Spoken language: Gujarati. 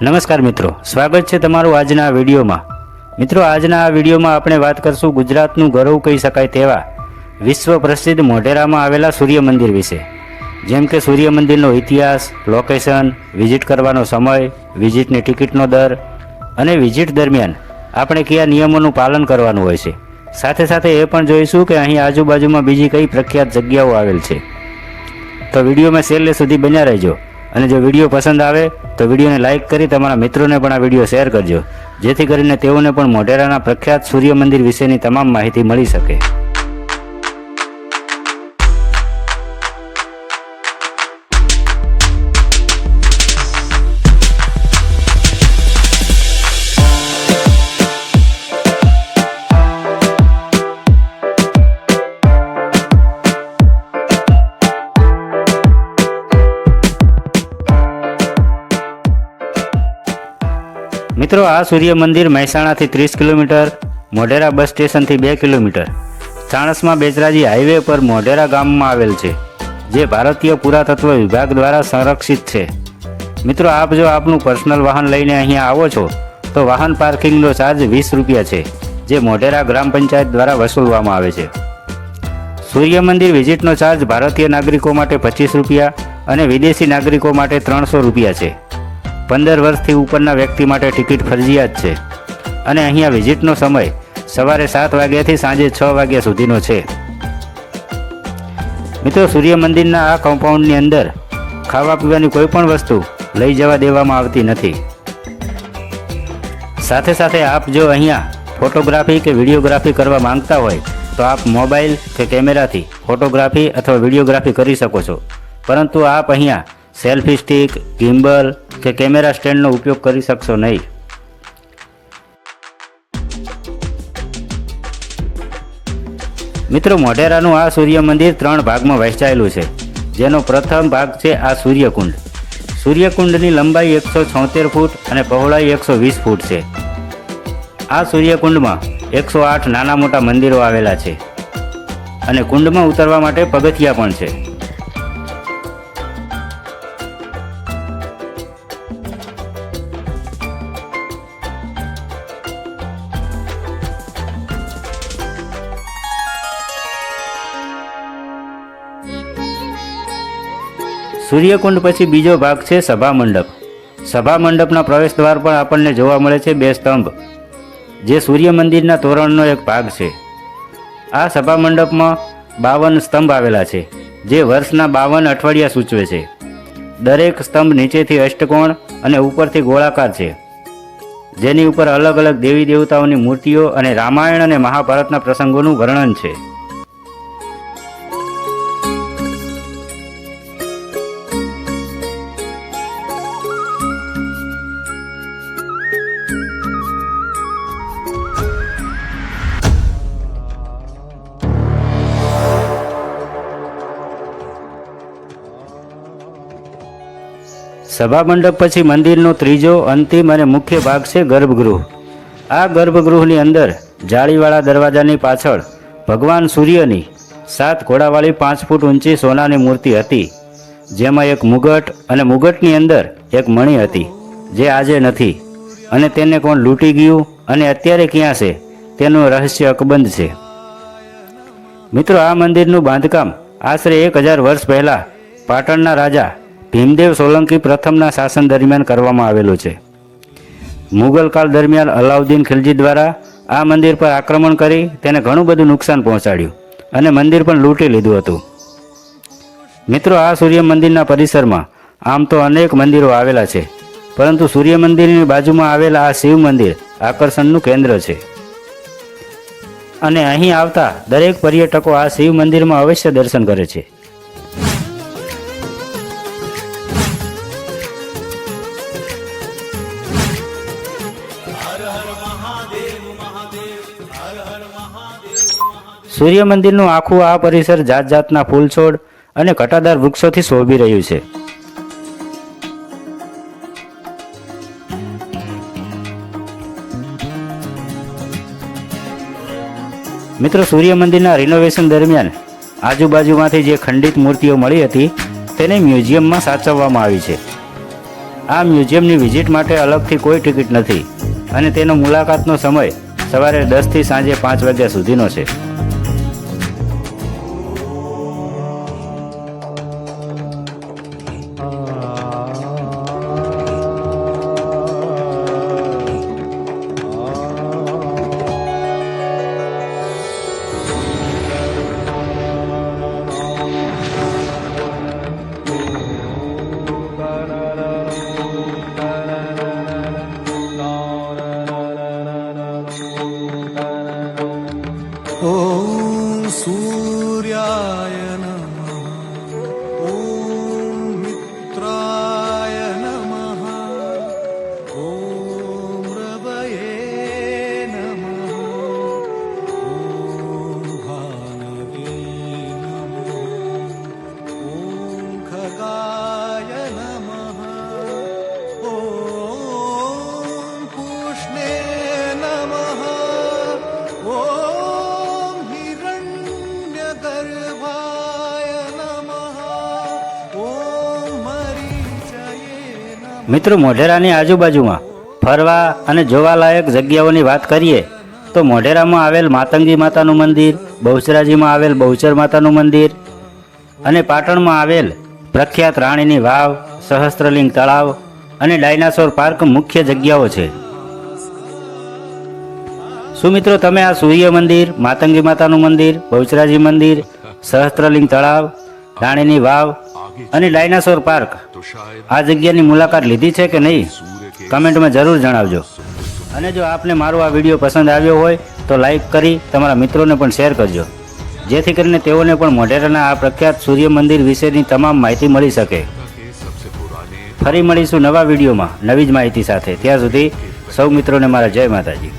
નમસ્કાર મિત્રો, સ્વાગત છે તમારું આજના વિડીયોમાં. મિત્રો, આજના આ વિડીયોમાં આપણે વાત કરશું ગુજરાતનું ગૌરવ કહી શકાય તેવા વિશ્વ પ્રસિદ્ધ મોઢેરામાં આવેલા સૂર્ય મંદિર વિશે. જેમ કે સૂર્ય મંદિરનો ઇતિહાસ લોકેશન વિઝિટ કરવાનો સમય વિઝિટની ટિકિટનો દર અને વિઝિટ દરમિયાન આપણે કયા નિયમોનું પાલન કરવાનું હોય છે. સાથે સાથે એ પણ જોઈશું કે અહીં આજુબાજુમાં બીજી કઈ પ્રખ્યાત જગ્યાઓ આવેલ છે. તો વિડીયોમાં છેલ્લે સુધી બન્યા રહેજો. અને જો વીડિયો પસંદ આવે, તો વિડીયોને લાઇક કરી તમારા મિત્રોને પણ આ વીડિયો શેર કરજો. જેથી કરીને તેઓને પણ મોઢેરાના પ્રખ્યાત સૂર્ય મંદિર વિશેની તમામ માહિતી મળી શકે. મિત્રો, આ સૂર્ય મંદિર મહેસાણાથી ત્રીસ કિલોમીટર, મોઢેરા બસ સ્ટેશનથી બે કિલોમીટર. ચાણસમાં બેચરાજી હાઈવે પર મોઢેરા ગામમાં આવેલ છે, જે ભારતીય પુરાતત્વ વિભાગ દ્વારા સંરક્ષિત છે. મિત્રો, આપ જો આપનું પર્સનલ વાહન લઈને અહીંયા આવો છો, તો વાહન પાર્કિંગનો ચાર્જ વીસ રૂપિયા છે, જે મોઢેરા ગ્રામ પંચાયત દ્વારા વસૂલવામાં આવે છે. સૂર્ય મંદિર વિઝિટનો ચાર્જ ભારતીય નાગરિકો માટે પચીસ રૂપિયા અને વિદેશી નાગરિકો માટે ત્રણસો રૂપિયા છે. પંદર વર્ષથી ઉપરના વ્યક્તિ માટે ટિકિટ ફરજિયાત છે. અને અહીંયા વિઝિટનો સમય સવારે સાત વાગ્યાથી સાંજે છ વાગ્યા સુધીનો છે. મિત્રો, સૂર્ય મંદિરના આ કમ્પાઉન્ડની અંદર ખાવા પીવાની કોઈ પણ વસ્તુ લઈ જવા દેવામાં આવતી નથી. સાથે સાથે આપ જો અહીંયા ફોટોગ્રાફી કે વિડીયોગ્રાફી કરવા માંગતા હોય, તો આપ મોબાઈલ કે કેમેરાથી ફોટોગ્રાફી અથવા વિડીયોગ્રાફી કરી શકો છો. પરંતુ આપ અહીંયા સેલ્ફી સ્ટિક, ગિમ્બલ કે કેમેરા સ્ટેન્ડનો ઉપયોગ કરી શકશો નહીં. મિત્રો, મોઢેરાનું આ સૂર્ય મંદિર ત્રણ ભાગમાં વહેંચાયેલું છે. જેનો પ્રથમ ભાગ છે આ સૂર્યકુંડ. સૂર્યકુંડની લંબાઈ એકસો છોતેર ફૂટ અને પહોળાઈ એકસો વીસ ફૂટ છે. આ સૂર્યકુંડમાં એકસો આઠ નાના મોટા મંદિરો આવેલા છે. અને કુંડમાં ઉતરવા માટે પગથિયા પણ છે. સૂર્યકુંડ પછી બીજો ભાગ છે સભા મંડપ સભા મંડપના પ્રવેશ દ્વાર પર આપણને જોવા મળે છે બે સ્તંભ, જે સૂર્ય મંદિરના તોરણનો એક ભાગ છે. આ સભા મંડપમાં બાવન સ્તંભ આવેલા છે, જે વર્ષના બાવન અઠવાડિયા સૂચવે છે. દરેક સ્તંભ નીચેથી અષ્ટકોણ અને ઉપરથી ગોળાકાર છે. જેની ઉપર અલગ અલગ દેવી દેવતાઓની મૂર્તિઓ અને રામાયણ અને મહાભારતના પ્રસંગોનું વર્ણન છે. સભા મંડપ પછી મંદિરનો ત્રીજો, અંતિમ અને મુખ્ય ભાગ છે ગર્ભગૃહ. આ ગર્ભગૃહની અંદર જાળીવાળા દરવાજાની પાછળ ભગવાન સૂર્યની સાત ઘોડાવાળી પાંચ ફૂટ ઊંચી સોનાની મૂર્તિ હતી, જેમાં એક મુગટ અને મુગટની અંદર એક મણી હતી, જે આજે નથી. અને તેને કોણ લૂંટી ગયું અને અત્યારે ક્યાં છે, તેનું રહસ્ય અકબંધ છે. મિત્રો, આ મંદિરનું બાંધકામ આશરે એક હજાર વર્ષ પહેલાં પાટણના રાજા ભીમદેવ સોલંકી પ્રથમના શાસન દરમિયાન કરવામાં આવેલું છે. મુગલ કાળ દરમિયાન અલાઉદ્દીન ખિલજી દ્વારા આ મંદિર પર આક્રમણ કરી તેને ઘણું બધું નુકસાન પહોંચાડ્યું અને મંદિર પણ લૂંટી લીધું હતું. મિત્રો, આ સૂર્ય મંદિરના પરિસરમાં આમ તો અનેક મંદિરો આવેલા છે, પરંતુ સૂર્ય મંદિરની બાજુમાં આવેલા આ શિવ મંદિર આકર્ષણનું કેન્દ્ર છે. અને અહીં આવતા દરેક પર્યટકો આ શિવ મંદિરમાં અવશ્ય દર્શન કરે છે. સૂર્ય મંદિરનું આખું આ પરિસર જાત જાતના ફૂલ છોડ અને કટાદાર વૃક્ષોથી શોભી રહ્યું છે. મિત્રો સૂર્ય મંદિરના રિનોવેશન દરમિયાન આજુબાજુમાંથી જે ખંડિત મૂર્તિઓ મળી હતી, તેને મ્યુઝિયમમાં સાચવવામાં આવી છે. આ મ્યુઝિયમની વિઝિટ માટે અલગથી કોઈ ટિકિટ નથી અને તેનો મુલાકાતનો સમય સવારે દસથી સાંજે પાંચ વાગ્યા સુધીનો છે. ॐ सूर्याय મિત્રો, મોઢેરાની આજુબાજુમાં ફરવા અને જોવાલાયક જગ્યાઓની વાત કરીએ, તો મોઢેરામાં આવેલ માતંગી માતાનું મંદિર, બહુચરાજીમાં આવેલ બહુચર માતાનું મંદિર અને પાટણમાં આવેલ પ્રખ્યાત રાણીની વાવ, સહસ્ત્રલિંગ તળાવ અને ડાયનાસોર પાર્ક મુખ્ય જગ્યાઓ છે. શું મિત્રો, તમે આ સૂર્ય મંદિર, માતંગી માતાનું મંદિર, બહુચરાજી મંદિર, સહસ્ત્રલિંગ તળાવ રાણીની વાવ અને ડાયનાસોર પાર્ક. આ જગ્યાની મુલાકાત લીધી છે કે નહીં? કમેન્ટમાં જરૂર જણાવજો. અને જો આપને મારો આ વીડિયો પસંદ આવ્યો હોય, તો લાઈક કરી તમારા મિત્રોને પણ શેર કરજો. જેથી કરીને તેઓને પણ મોઢેરાના આ પ્રખ્યાત સૂર્ય મંદિર વિશેની તમામ માહિતી મળી શકે. ફરી મળીશું નવા વિડીયોમાં નવી જ માહિતી સાથે. ત્યાં સુધી સૌ મિત્રોને મારા જય માતાજી.